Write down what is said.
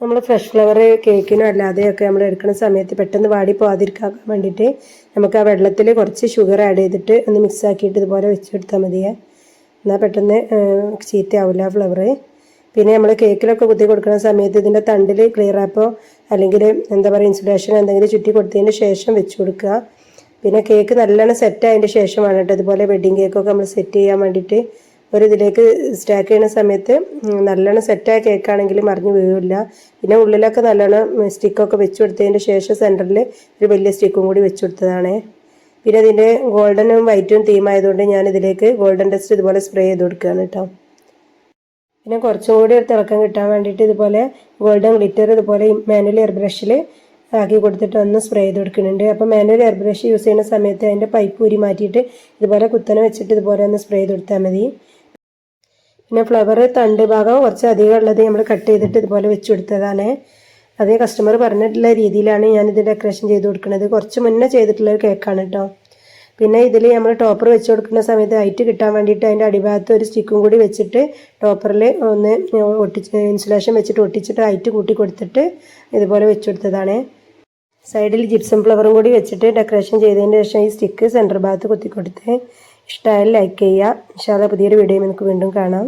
നമ്മൾ fresh flower കേക്കിനോ അല്ലാതെയൊക്കെ നമ്മൾ എടുക്കുന്ന സമയത്ത് പെട്ടെന്ന് വാടി പോകാതിരിക്കാൻ വേണ്ടിയിട്ട് നമുക്ക് ആ വെള്ളത്തിൽ കുറച്ച് ഷുഗർ ആഡ് ചെയ്തിട്ട് ഒന്ന് മിക്സ് ആക്കിയിട്ട് ഇതുപോലെ വെച്ചെടുത്താൽ മതിയേ. എന്നാൽ പെട്ടെന്ന് ചീത്തയാവില്ല ഫ്ലവർ പിന്നെ നമ്മൾ കേക്കിലൊക്കെ കുത്തി കൊടുക്കുന്ന സമയത്ത് ഇതിന്റെ തണ്ടിൽ ക്ലിയർ ആപ്പോ അല്ലെങ്കിൽ എന്താ പറയുക ഇൻസുലേഷൻ എന്തെങ്കിലും ചുറ്റി കൊടുത്തതിന് ശേഷം വെച്ച് കൊടുക്കുക. പിന്നെ കേക്ക് നല്ലോണം സെറ്റ് ആയതിന്റെ ശേഷമാണ് കേട്ടോ ഇതുപോലെ വെഡ്ഡിങ് കേക്കൊക്കെ നമ്മൾ സെറ്റ് ചെയ്യാൻ വേണ്ടിയിട്ട് ഒരു ഇതിലേക്ക് സ്റ്റാക്ക് ചെയ്യുന്ന സമയത്ത് നല്ലോണം സെറ്റായ കേക്കാണെങ്കിൽ മറിഞ്ഞു വീഴില്ല. പിന്നെ ഉള്ളിലൊക്കെ നല്ലോണം സ്റ്റിക്കൊക്കെ വെച്ച് കൊടുത്തതിന്റെ ശേഷം സെന്ററിൽ ഒരു വലിയ സ്റ്റിക്കും കൂടി വെച്ച് കൊടുത്തതാണ്. പിന്നെ ഇതിന്റെ ഗോൾഡനും വൈറ്റും തീമായതുകൊണ്ട് ഞാൻ ഇതിലേക്ക് ഗോൾഡൻ ഡസ്റ്റ് ഇതുപോലെ സ്പ്രേ ചെയ്ത് കൊടുക്കുകയാണ് കേട്ടോ. പിന്നെ കുറച്ചും കൂടി ഒരു തിളക്കം കിട്ടാൻ വേണ്ടിയിട്ട് ഇതുപോലെ ഗോൾഡൻ ഗ്ലിറ്റർ ഇതുപോലെ മാനുവൽ എയർ ബ്രഷിൽ ആക്കി കൊടുത്തിട്ട് ഒന്ന് സ്പ്രേ ചെയ്ത് കൊടുക്കുന്നുണ്ട്. അപ്പോൾ മാനുവൽ എയർ ബ്രഷ് യൂസ് ചെയ്യുന്ന സമയത്ത് അതിന്റെ പൈപ്പ് ഊരി മാറ്റിയിട്ട് ഇതുപോലെ കുത്തനെ വെച്ചിട്ട് ഇതുപോലെ ഒന്ന് സ്പ്രേ ചെയ്ത് കൊടുത്താൽ മതി. പിന്നെ ഫ്ലവർ തണ്ട് ഭാഗം കുറച്ച് അധികം ഉള്ളത് നമ്മൾ കട്ട് ചെയ്തിട്ട് ഇതുപോലെ വെച്ച് കൊടുത്തതാണ് അതേ കസ്റ്റമർ പറഞ്ഞിട്ടുള്ള രീതിയിലാണ് ഞാൻ ഇത് ഡെക്കറേഷൻ ചെയ്ത് കൊടുക്കുന്നത്. കുറച്ച് മുന്നേ ചെയ്തിട്ടുള്ള ഒരു കേക്കാണ് കേട്ടോ പിന്നെ ഇതിൽ നമ്മൾ ടോപ്പർ വെച്ച് കൊടുക്കുന്ന സമയത്ത് ഹൈറ്റ് കിട്ടാൻ വേണ്ടിയിട്ട് അതിന്റെ അടിഭാഗത്ത് ഒരു സ്റ്റിക്കും കൂടി വെച്ചിട്ട് ടോപ്പറിൽ ഒന്ന് ഒട്ടിച്ച് ഇൻസുലേഷൻ വെച്ചിട്ട് ഒട്ടിച്ചിട്ട് ഹൈറ്റ് കൂട്ടി കൊടുത്തിട്ട് ഇതുപോലെ വെച്ച് കൊടുത്തതാണ് സൈഡിൽ ജിപ്സം ഫ്ലവറും കൂടി വെച്ചിട്ട് ഡെക്കറേഷൻ ചെയ്തതിന് ശേഷം ഈ സ്റ്റിക്ക് സെന്റർ ഭാഗത്ത് കുത്തി കൊടുത്ത് ഇഷ്ടമായാലും ലൈക്ക് ചെയ്യുക. ഇൻഷാല്ല പുതിയൊരു വീഡിയോ നമുക്ക് വീണ്ടും കാണാം.